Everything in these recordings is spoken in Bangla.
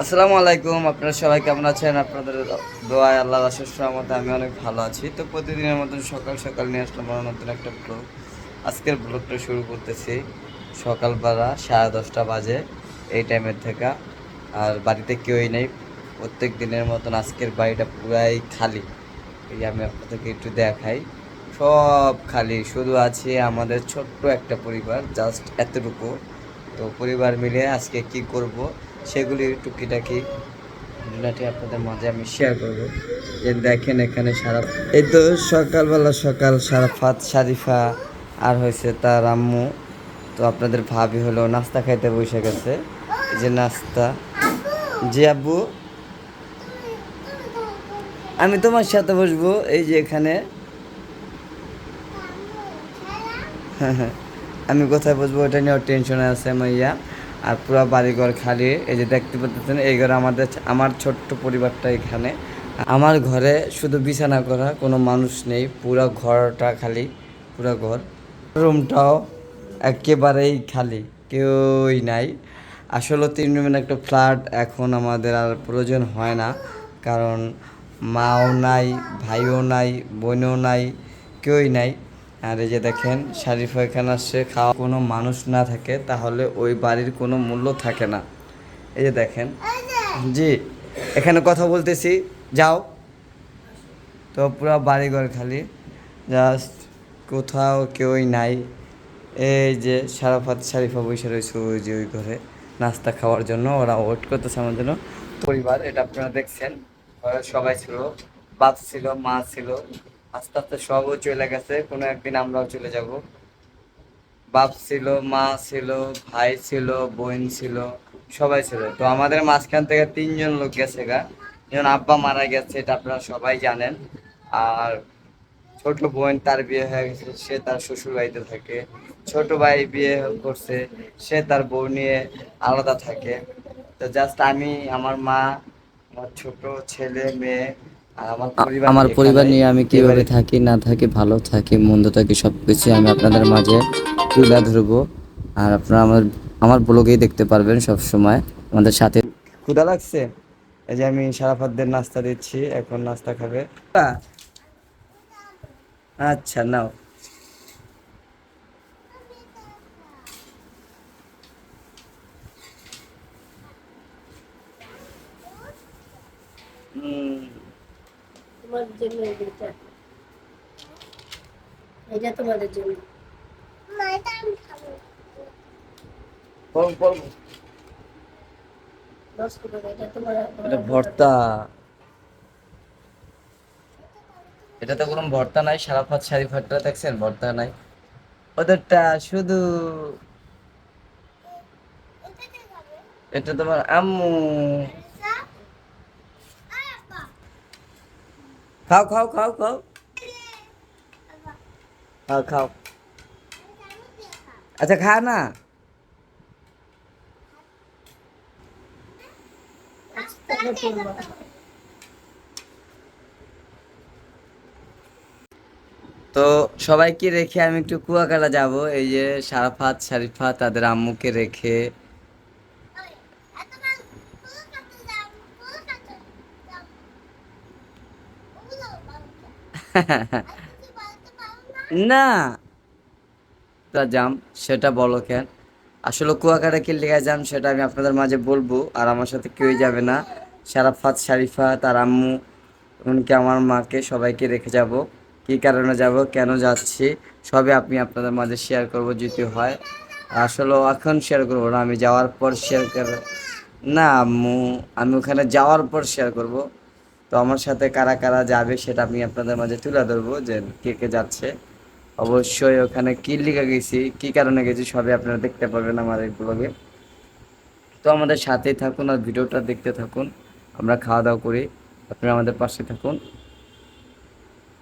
আসসালামু আলাইকুম, আপনারা সবাই কেমন আছেন? আপনাদের দোয়ায় আল্লাহ রহমতে আমি অনেক ভালো আছি। তো প্রতিদিনের মতন সকাল সকাল নিয়ে আসলাম আমার নতুন একটা ব্লগ আজকের ব্লগটা শুরু করতেছি সকালবেলা সাড়ে দশটা বাজে এই টাইমের থেকে। আর বাড়িতে কেউই নেই। প্রত্যেক দিনের মতন আজকের বাড়িটা পুরাই খালি। এই আমি আপনাদেরকে একটু দেখাই। সব খালি, শুধু আছে আমাদের ছোট্ট একটা পরিবার জাস্ট এতটুকু। তো পরিবার মিলে আজকে কি করব সেগুলি টুকিটাকি ঘটনাটি আপনাদের মাঝে আমি শেয়ার করব। যে দেখেন এখানে সারা এই তো সকালবেলা সকাল সারাফাত শারিফা আর হয়েছে তার আম্মু। তো আপনাদের ভাবি হলো নাস্তা খাইতে বসে গেছে। যে নাস্তা। জি আব্বু? আমি তোমার সাথে বসবো, এই যে এখানে হ্যাঁ হ্যাঁ আমি কোথায় বসবো ওটা নিয়ে টেনশনে আছে মাইয়া। আর পুরো বাড়িঘর খালি, এই যে দেখতে পাচ্ছেন, এই ঘরে আমাদের আমার ছোট্ট পরিবারটা এখানে। আমার ঘরে শুধু বিছানা করা, কোনো মানুষ নেই, পুরো ঘরটা খালি, পুরো ঘর। রুমটাও একেবারেই খালি, কেউই নাই। আসলে তিন রুমের একটা ফ্ল্যাট এখন আমাদের আর প্রয়োজন হয় না, কারণ মাও নাই, ভাইও নাই, বোনও নাই, কেউই নাই। আর এই যে দেখেন, শারিফা এখানে আসছে, খাওয়া কোনো মানুষ না থাকে, তাহলে ওই বাড়ির কোনো মূল্য থাকে না। এই যে দেখেন, জি, এখানে কথা বলতেছি, যাও। তো পুরো বাড়িঘর খালি, জাস্ট কোথাও কেউই নাই। এই যে সারাফাত শারিফা বসে রয়েছে ওই যে ওই ঘরে, নাস্তা খাওয়ার জন্য, ওরা ওয়েট করতেছে আমার জন্য। পরিবার, এটা আপনারা দেখছেন সবাই ছিল, বাপ ছিল, মা ছিল। আস্তে আস্তে সবও চলে গেছে, কোনো একদিন আমরাও চলে যাব। বাপ ছিল, মা ছিল, ভাই ছিল, বোন ছিল, সবাই ছিল। তো আমাদের মাঝখান থেকে তিনজন লোক গেছে গা। যেমন আব্বা মারা গেছে, এটা আপনারা সবাই জানেন। আর ছোট বোন তার বিয়ে হয়ে গেছে, সে তার শ্বশুর বাড়িতে থাকে। ছোট ভাই বিয়ে করছে, সে তার বউ নিয়ে আলাদা থাকে। তো জাস্ট আমি, আমার মা, আমার ছোট ছেলে, মেয়ে আমার পরিবার নিয়ে আমি কীভাবে থাকি না থাকি ভালো থাকি মন্দ থাকি সব কিছু আমি আপনাদের মাঝে তুলে ধরবো। আর আপনারা আমার আমার ব্লগেই দেখতে পারবেন সব সময় আমাদের সাথে। ক্ষুদা লাগছে? এই যে আমি সারাফাতদের নাস্তা দিচ্ছি এখন নাস্তা খাবে। আচ্ছা নাও। তোমার জন্য এটা এটা তোমাদের জন্য। এটা ভর্তা। এটাতে কোনো ভর্তা নাই সারাফাত শারিফাতটা দেখছেন? ভর্তা নাই। ওদেরটা শুধু এটা তোমার আম্মু। খাও খাও খাও খাও। খাও খাও। আচ্ছা খা না। তো সবাইকে রেখে আমি একটু কুয়াকাটা যাব। এই যে সারাফাত শারিফা তাদের আম্মুকে রেখে না। তা যাম সেটা বলো কেন? আসলে কুয়াকাটা কি লেগে যাম সেটা আমি আপনাদের মাঝে বলব, আর আমার সাথে কেউই যাবে না। সারাফাত শারিফা, তার আম্মু, এমনকি আমার মাকে সবাইকে রেখে যাব। কি কারণে যাব, কেন যাচ্ছি, সবই আমি আপনাদের মাঝে শেয়ার করব, যদি হয়। আসলে এখন শেয়ার করব না, আমি যাওয়ার পর শেয়ার করে না, আম্মু, আমি ওখানে যাওয়ার পর শেয়ার করব। তো আমার সাথে কারা কারা যাবে সেটা আমি আপনাদের মাঝে তুলে ধরবো যে কে কে যাচ্ছে। অবশ্যই ওখানে কি লিখে গেছি কি কারণে গেছি সবই আপনারা দেখতে পাবেন আমার এই ব্লগে তো আমাদের সাথেই থাকুন আর ভিডিওটা দেখতে থাকুন। আমরা খাওয়া দাওয়া করি আপনারা আমাদের পাশে থাকুন।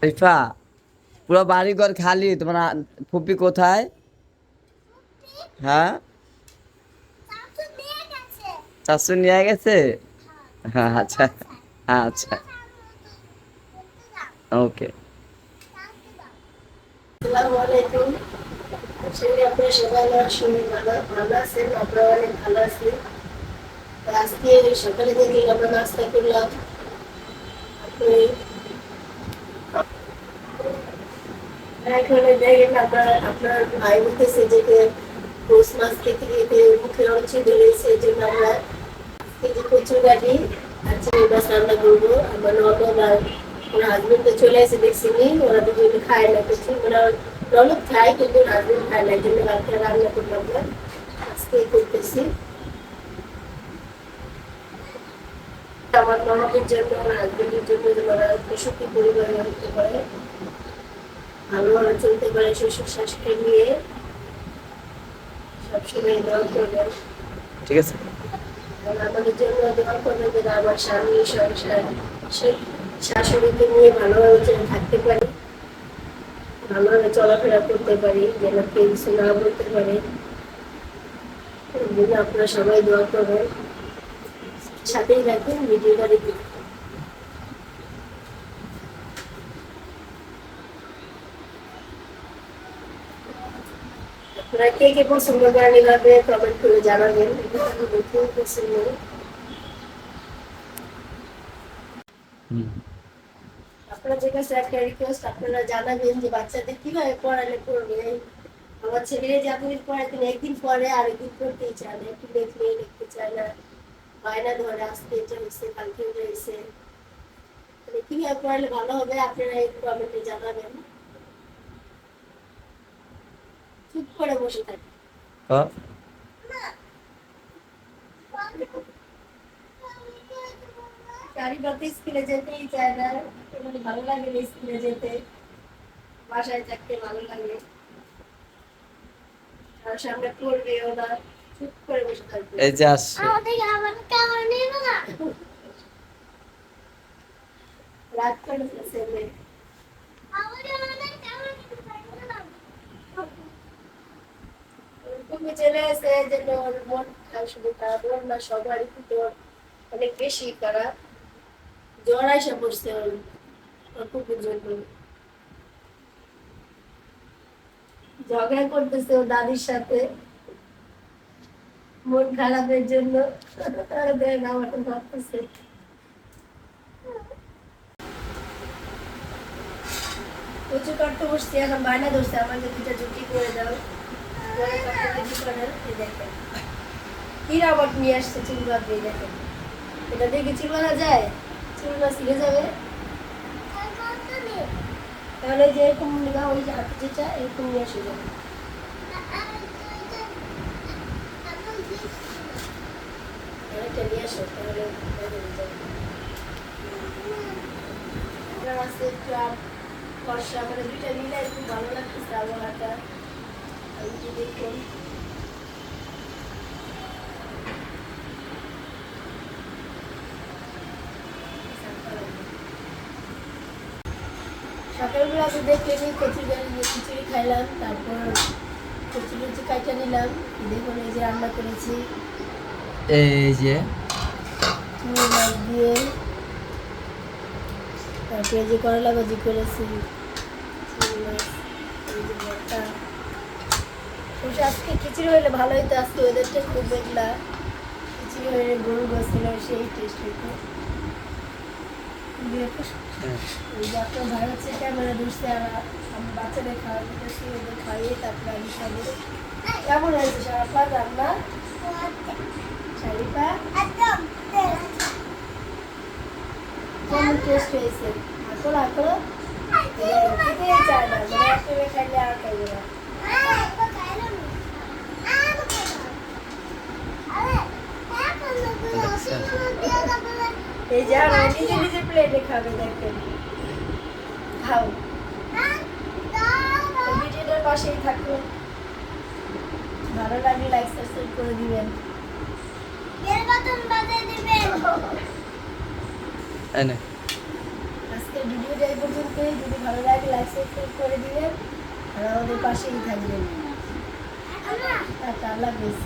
রিফা পুরো বাড়ি ঘর খালি তোমার ফুপি কোথায়? হ্যাঁ? চারশো নিয়ে গেছে? হ্যাঁ আচ্ছা। আচ্ছা। ওকে আসলে আপনার আমার আপনারা থেকে ভাই বলতেছে যে মাছ খেতে খেতে মুখে অঞ্চল রয়েছে এই জন্য আমরা যে গাড়ি চিংড়ি মাছ রান্না করব আমার ননদ আর ওর হাজবেন্ড তো চলে এসে দেখছি ওরা দুজনে খায় না কিছু। ওরা ননদ খায়, কিন্তু হাজবেন্ড খায় না। জন্য কালকে রান্না করলাম না আজকে করতেছি। আমার ননদের জন্য, আমার হাজবেন্ডের জন্য ওরা সুখী পরিবার হতে পারে ভালোভাবে চলতে পারে, শ্বশুর শাশুড়ি নিয়ে। সবসময় দোয়া করবেন। ঠিক আছে। আমাদের জন্য দোয়া যেন আমার স্বামী, সংসার শাশুড়িকে নিয়ে ভালোভাবে যেন থাকতে পারি ভালোভাবে চলাফেরা করতে পারি, যেন কেউ না বলতে পারে। আপনারা সবাই দোয়া করবেন। সাথেই রাখবেন ভিডিওটা দেখে আপনারা কে কে পছন্দ করেন এভাবে কমেন্ট করে জানাবেন। দেখেও পছন্দ। আপনার যে কাছে একটা রিকোয়েস্ট আপনারা জানাবেন যে বাচ্চাদের কীভাবে পড়ালে পড়বে। আমার ছেলে যে এতদিন পড়াতেন একদিন পরে আরেকদিন পড়তেই চায় না। একটু দেখলে লিখতে চায় না। বায়না ধরে আসতে এটা হয়েছে কালকে হয়েছে। কীভাবে পড়ালে ভালো হবে আপনারা এই কমেন্টে জানাবেন। চুপ করে বসে থাকে। ও গাড়ি স্কুলে যেতেই চায় না। মানে ভালো লাগে না স্কুলে যেতে। বাসায় থাকতে ভালো লাগে। আর সামনে পড়বেও না। চুপ করে বসে থাকবে। এই যে আসছে। রাত করে ফেলছে তুমি চলে ওর মন শুধু খারাপ ওর না অনেক বেশি খারাপ। জ্বর ওর ওর কুকুর জন্য। ঝগড়া করতেছে ওর দাদির সাথে। মন খারাপের জন্য। দেখ, আমার ভাবতেছে। কচু কাটতে বসছি, এখন বায়না ধরছে, আমাকে দুটা করে দাও। দেখেন কি নিয়ে আসছে চুল বাঁধবে দেখেন। এটা দেখে চুল যায়? চুলগা ছিঁড়ে যাবে? তাহলে যে এরকম নিবা, ওই যে হাতে এরকম নিয়ে আসে যাবে। তাহলে আছে একটু বর্ষা মানে দুইটা মিলে একটু ভালো লাগতেছে আবহাওয়াটা। সকালবেলা তো দেখলে নি কচুরি খিচুড়ি খাইলাম তারপর কচুরি কচু কাইটা নিলাম দেখুন এই যে রান্না করেছি। এই যে। মাছ দিয়ে তারপরে যে করলা ভাজি করেছি মাছ এই যে ভর্তা। আজকে খিচুড়ি হলে ভালো হতো আজকে ওদেরটা খুব মেঘলা খিচুড়ি হলে গরু গোছিল সেই টেস্ট হইতো। হ্যাঁ। আপনার ভাই হচ্ছে ক্যামেরা ধরছে আর আমি বাচ্চাদের খাওয়া দিতেছি ওদের খাইয়ে তারপরে আমি খাব। কেমন হয়েছে সারাপা রান্না? কেমন টেস্ট হয়েছে? চায় না মানে খাইলে আর খাইবে না। এই যে আমার নিজে নিজে প্লেটে খাবে দেখেন। খাও। ভিডিওটার পাশেই থাকুন ভালো লাগলে লাইক সাবস্ক্রাইব করে দিবেন। ভিডিওটা এই পর্যন্তই। যদি ভালো লাগে লাইক সাবস্ক্রাইব করে দিবেন। আর আমাদের পাশেই থাকবেন। টাটা আল্লাহ হাফেজ।